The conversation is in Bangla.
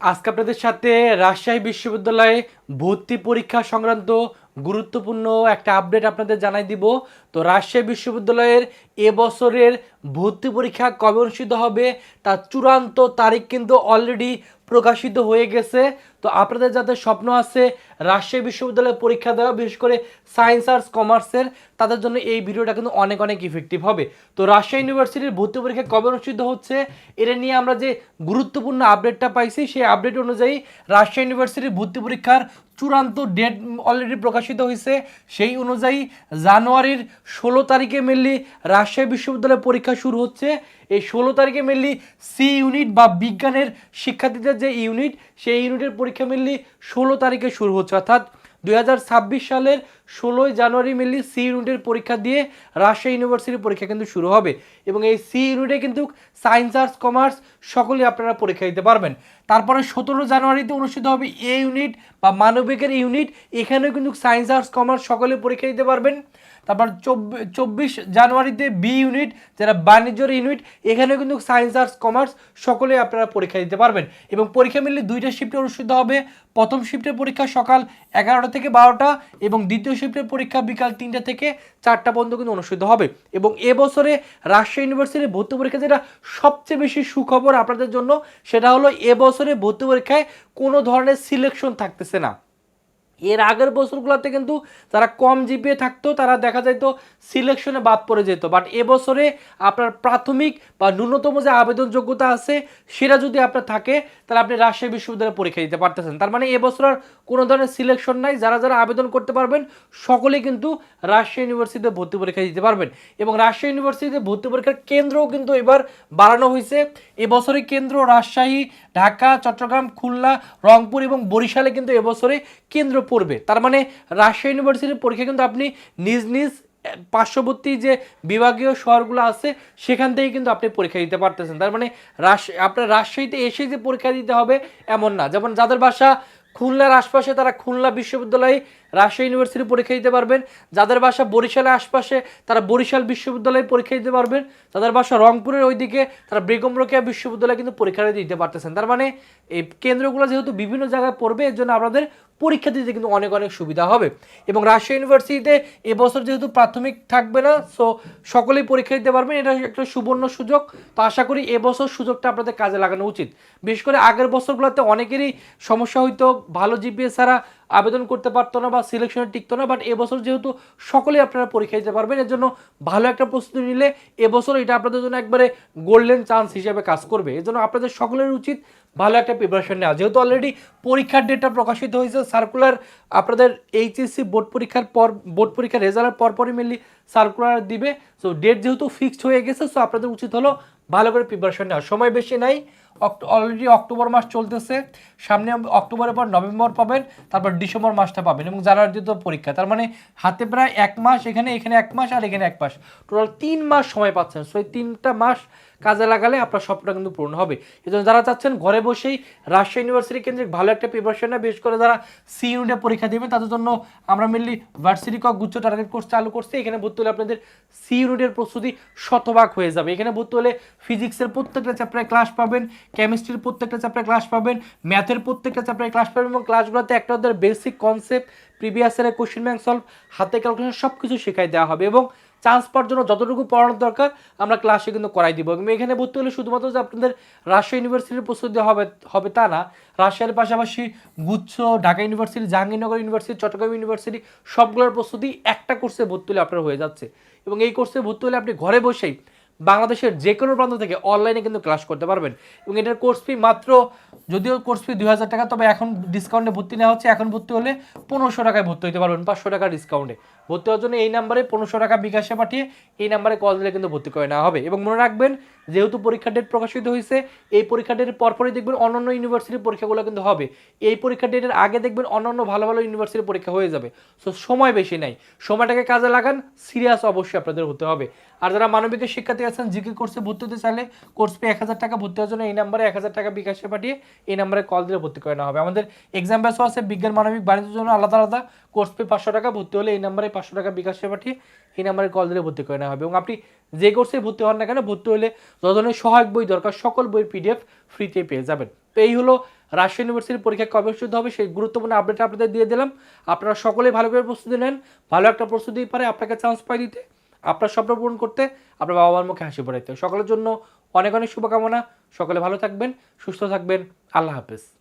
আজকে আপনাদের সাথে রাজশাহী বিশ্ববিদ্যালয়ে ভর্তি পরীক্ষা সংক্রান্ত গুরুত্বপূর্ণ একটা আপডেট আপনাদের জানাই দিব। তো রাজশাহী বিশ্ববিদ্যালয়ের এবছরের ভর্তি পরীক্ষা কবে অনুষ্ঠিত হবে তার চূড়ান্ত তারিখ কিন্তু অলরেডি প্রকাশিত হয়ে গেছে। তো আপনাদের যাদের স্বপ্ন আছে রাজশাহী বিশ্ববিদ্যালয়ে পরীক্ষা দেওয়া, বিশেষ করে সায়েন্স আর্টস কমার্সের তাদের জন্য এই ভিডিওটা কিন্তু অনেক অনেক ইফেক্টিভ হবে। তো রাজশাহী ইউনিভার্সিটির ভর্তি পরীক্ষা কবে অনুষ্ঠিত হচ্ছে, এটা নিয়ে আমরা যে গুরুত্বপূর্ণ আপডেটটা পাইছি, সেই আপডেট অনুযায়ী রাজশাহী ইউনিভার্সিটির ভর্তি পরীক্ষার চূড়ান্ত ডেট অলরেডি প্রকাশিত হয়েছে। সেই অনুযায়ী জানুয়ারির ষোলো তারিখে মেনলি রাজশাহী বিশ্ববিদ্যালয়ে পরীক্ষা শুরু হচ্ছে। এই ষোলো তারিখে মেনলি সি ইউনিট বা বিজ্ঞানের শিক্ষার্থীদের যে ইউনিট সেই ইউনিটের পরীক্ষা মেনলি ষোলো তারিখে শুরু হচ্ছে। অর্থাৎ দুই হাজার ছাব্বিশ সালের ষোলোই জানুয়ারি মেনলি সি ইউনিটের পরীক্ষা দিয়ে রাজশাহী ইউনিভার্সিটির পরীক্ষা কিন্তু শুরু হবে। এবং এই সি ইউনিটে কিন্তু সায়েন্স আর্টস কমার্স সকলেই আপনারা পরীক্ষা দিতে পারবেন। তারপরে সতেরো জানুয়ারিতে অনুষ্ঠিত হবে এ ইউনিট বা মানবিকের ইউনিট এখানেও কিন্তু সায়েন্স আর্টস কমার্স সকলে পরীক্ষা দিতে পারবেন। তারপর চব্বিশ জানুয়ারিতে বি ইউনিট যারা বাণিজ্যর ইউনিট এখানেও কিন্তু সায়েন্স আর্টস কমার্স সকলে আপনারা পরীক্ষা দিতে পারবেন। এবং পরীক্ষা মিললে দুইটা শিফটে অনুষ্ঠিত হবে। প্রথম শিফটের পরীক্ষা সকাল এগারোটা থেকে বারোটা এবং দ্বিতীয় শিফটের পরীক্ষা বিকাল তিনটা থেকে চারটা পর্যন্ত কিন্তু অনুষ্ঠিত হবে। এবং এবছরে রাজশাহী ইউনিভার্সিটির ভর্তি পরীক্ষা যেটা সবচেয়ে বেশি সুখবর আপনাদের জন্য, সেটা হলো এবছরে ভর্তি পরীক্ষায় কোনো ধরনের সিলেকশন থাকতেছে না। এর আগের বছরগুলোতে কিন্তু যারা কম জিপিএ থাকতো, তারা দেখা যেত সিলেকশনে বাদ পড়ে যেত। বাট এবছরে আপনার প্রাথমিক বা ন্যূনতম যে আবেদন যোগ্যতা আছে, সেটা যদি আপনার থাকে, তাহলে আপনি রাজশাহী বিশ্ববিদ্যালয়ে পরীক্ষা দিতে পারতেছেন। তার মানে এবছর আর কোনো ধরনের সিলেকশন নাই। যারা যারা আবেদন করতে পারবেন, সকলেই কিন্তু রাজশাহী ইউনিভার্সিটিতে ভর্তি পরীক্ষা দিতে পারবেন। এবং রাজশাহী ইউনিভার্সিটিতে ভর্তি পরীক্ষার কেন্দ্রও কিন্তু এবার বাড়ানো হয়েছে। এবছরে কেন্দ্র রাজশাহী, ঢাকা, চট্টগ্রাম, খুলনা, রংপুর এবং বরিশালে কিন্তু এবছরে কেন্দ্র পড়বে। তার মানে রাজশাহী ইউনিভার্সিটির পরীক্ষা কিন্তু আপনি নিজ নিজ পার্শ্ববর্তী যে বিভাগীয় শহরগুলো আছে, সেখান থেকে কিন্তু আপনি পরীক্ষা দিতে পারতেছেন। তার মানে রাজ আপনার রাজশাহীতে এসে যে পরীক্ষা দিতে হবে এমন না। যেমন যাদের বাসা খুলনার আশপাশে, তারা খুলনা বিশ্ববিদ্যালয়ে রাজশাহী ইউনিভার্সিটি পরীক্ষা দিতে পারবেন। যাদের বাসা বরিশালের আশপাশে, তারা বরিশাল বিশ্ববিদ্যালয়ে পরীক্ষা দিতে পারবেন। যাদের বাসা রংপুরের ওইদিকে, তারা বেগম রোকেয়া বিশ্ববিদ্যালয়ে কিন্তু পরীক্ষা দিতে পারতেছেন। তার মানে এই কেন্দ্রগুলো যেহেতু বিভিন্ন জায়গায় পড়বে, এর জন্য আপনাদের পরীক্ষা দিতে কিন্তু অনেক অনেক সুবিধা হবে। এবং রাজশাহী ইউনিভার্সিটিতে এবছর যেহেতু প্রাথমিক থাকবে না সো সকলেই পরীক্ষা দিতে পারবেন। এটা একটা সুবর্ণ সুযোগ। তো আশা করি এবছর সুযোগটা আপনাদের কাজে লাগানো উচিত। বিশেষ করে আগের বছরগুলোতে অনেকেরই সমস্যা হইতো, ভালো জিপিএস ছাড়া আবেদন করতে পারতো না বা সিলেকশনে টিকতো না বাট এবছর যেহেতু সকলেই আপনারা পরীক্ষা দিতে পারবেন, এর জন্য ভালো একটা প্রস্তুতি নিলে এবছর এটা আপনাদের জন্য একবারে গোল্ডেন চান্স হিসেবে কাজ করবে। এর জন্য আপনাদের সকলের উচিত ভালো একটা প্রিপারেশন নেওয়া। যেহেতু অলরেডি পরীক্ষার ডেটটা প্রকাশিত হয়েছে সার্কুলার আপনাদের এইচএসসি বোর্ড পরীক্ষার পর বোর্ড পরীক্ষার রেজাল্টের পরপরই মেনলি সার্কুলার দিবে। সো ডেট যেহেতু ফিক্সড হয়ে গেছে সো আপনাদের উচিত হলো ভালো করে প্রিপারেশন নেওয়া। সময় বেশি নাই অলরেডি অক্টোবর মাস চলতেছে। সামনে অক্টোবরের পর নভেম্বর পাবেন, তারপর ডিসেম্বর মাসটা পাবেন এবং জানুয়ারিতে তো পরীক্ষা। তার মানে হাতে প্রায় এক মাস, এখানে এখানে এক মাস আর এখানে এক মাস। টোটাল তিন মাস সময় পাচ্ছেন। সো এই তিনটা মাস কাজে লাগালে আপনার স্বপ্নটা কিন্তু পূর্ণ হবে। এই জন্য যারা চাচ্ছেন ঘরে বসেই রাজশাহী ইউনিভার্সিটি কেন্দ্রিক ভালো একটা প্রিপারেশন নেয় বিশেষ করে যারা সি ইউনিটে পরীক্ষা দেবেন, তাদের জন্য আমরা মেনলি ভার্সিটি কক গুচ্ছ টার্গেট কোর্স চালু করছি। এখানে ভর্তি হলে আপনাদের সি ইউনিটের প্রস্তুতি শতভাগ হয়ে যাবে। এখানে ভর্তি হলে ফিজিক্সের প্রত্যেকটা চ্যাপ্টারে ক্লাস পাবেন কেমিস্ট্রির প্রত্যেকটা চ্যাপ্টারে ক্লাস পাবেন ম্যাথের প্রত্যেকটা চ্যাপ্টারে ক্লাস পাবেন এবং ক্লাসগুলোতে একটা ওদের বেসিক কনসেপ্ট প্রিভিয়াস ইয়ারের কোশ্চেন ব্যাংক সলভ হাতে ক্যালকুলেশন সব কিছু শেখাই দেওয়া হবে এবং চান্স পাওয়ার জন্য যতটুকু পড়ানোর দরকার, আমরা ক্লাসে কিন্তু করাই দিব। এবং এখানে ভর্তি হলে শুধুমাত্র যে আপনাদের রাশিয়া ইউনিভার্সিটির প্রস্তুতি হবে হবে তা না। রাশিয়ার পাশাপাশি গুচ্ছ, Dhaka university Jahangirnagar university Chattogram university সবগুলোর প্রস্তুতি একটা কোর্সে ভর্তি হলে আপনার হয়ে যাচ্ছে। এবং এই কোর্সে ভর্তি হলে আপনি ঘরে বসেই বাংলাদেশের যে কোনো প্রান্ত থেকে অনলাইনে কিন্তু ক্লাস করতে পারবেন। এবং এটার কোর্স ফি মাত্র, যদিও কোর্স ফি দুই হাজার টাকা, তবে এখন ডিসকাউন্টে ভর্তি নেওয়া হচ্ছে। এখন ভর্তি হলে পনেরোশো টাকায় ভর্তি হতে পারবেন, পাঁচশো টাকা ডিসকাউন্টে ভর্তি হওয়ার জন্য এই নাম্বারে পনেরোশো টাকা বিকাশে পাঠিয়ে এই নাম্বারে কল দিলে কিন্তু ভর্তি করে নেওয়া হবে। এবং মনে রাখবেন, যেহেতু পরীক্ষা ডেট প্রকাশিত হয়েছে এই পরীক্ষা ডেটের পরপরই দেখবেন অন্যান্য ইউনিভার্সিটির পরীক্ষাগুলো কিন্তু হবে। এই পরীক্ষা ডেটের আগে দেখবেন অন্যান্য ভালো ভালো ইউনিভার্সিটির পরীক্ষা হয়ে যাবে। সো সময় বেশি নাই। সময়টাকে কাজে লাগান সিরিয়াস অবশ্যই আপনাদের হতে হবে। আর যারা মানবিকের শিক্ষার্থী গেছেন জিকে কোর্সে ভর্তি হতে চাইলে কোর্স পে এক হাজার টাকা ভর্তি হওয়ার জন্য এই নাম্বারে এক হাজার টাকা বিকাশে পাঠিয়ে এই নাম্বারে কল দিলে ভর্তি করে নেওয়া হবে। আমাদের এক্সাম ব্যাসও আছে, বিজ্ঞান, মানবিক, বাণিজ্যের জন্য আলাদা আলাদা। কোর্স পে পাঁচশো টাকা ভর্তি হলে এই নাম্বারে পাঁচশো টাকা বিকাশে পাঠিয়ে এই নাম্বারে কল দিলে ভর্তি করে নেওয়া হবে। এবং আপনি যে কোর্সে ভর্তি হন না কেন, ভর্তি হলে যত ধরনের সহায়ক বই দরকার, সকল বইয়ের পিডিএফ ফ্রিতে পেয়ে যাবেন। তো এই হলো রাজশাহী ইউনিভার্সিটির পরীক্ষা কবে অনুষ্ঠিত হবে, সেই গুরুত্বপূর্ণ আপডেট আপনাদের দিয়ে দিলাম। আপনারা সকলেই ভালো করে প্রস্তুতি নেন। ভালো একটা প্রস্তুতি পারে, আপনাকে চান্স পাই দিতে। আপনার স্বপ্ন পূরণ করতে আপনার বাবা মার মুখে হাসি পড়াইতে সকলের জন্য অনেক অনেক শুভকামনা। সকলে ভালো থাকবেন, সুস্থ থাকবেন। আল্লাহ হাফেজ।